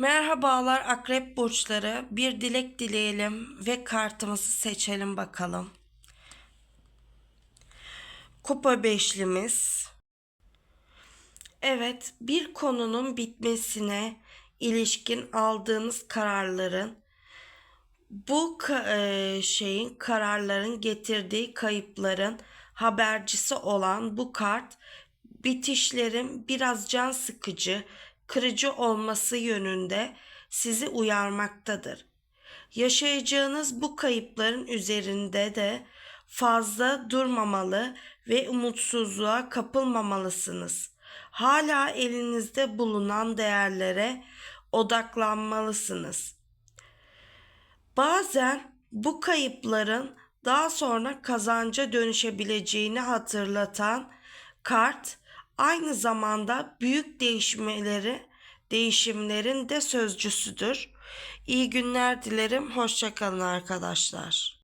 Merhabalar akrep burçları. Bir dilek dileyelim ve kartımızı seçelim bakalım. Kupa beşlimiz. Evet, bir konunun bitmesine ilişkin aldığınız kararların bu eee, şeyin kararların getirdiği kayıpların habercisi olan bu kart bitişlerin biraz can sıkıcı, kırıcı olması yönünde sizi uyarmaktadır. Yaşayacağınız bu kayıpların üzerinde de fazla durmamalı ve umutsuzluğa kapılmamalısınız. Hala elinizde bulunan değerlere odaklanmalısınız. Bazen bu kayıpların daha sonra kazanca dönüşebileceğini hatırlatan kart aynı zamanda büyük değişmeleri değişimlerin de sözcüsüdür. İyi günler dilerim. Hoşçakalın arkadaşlar.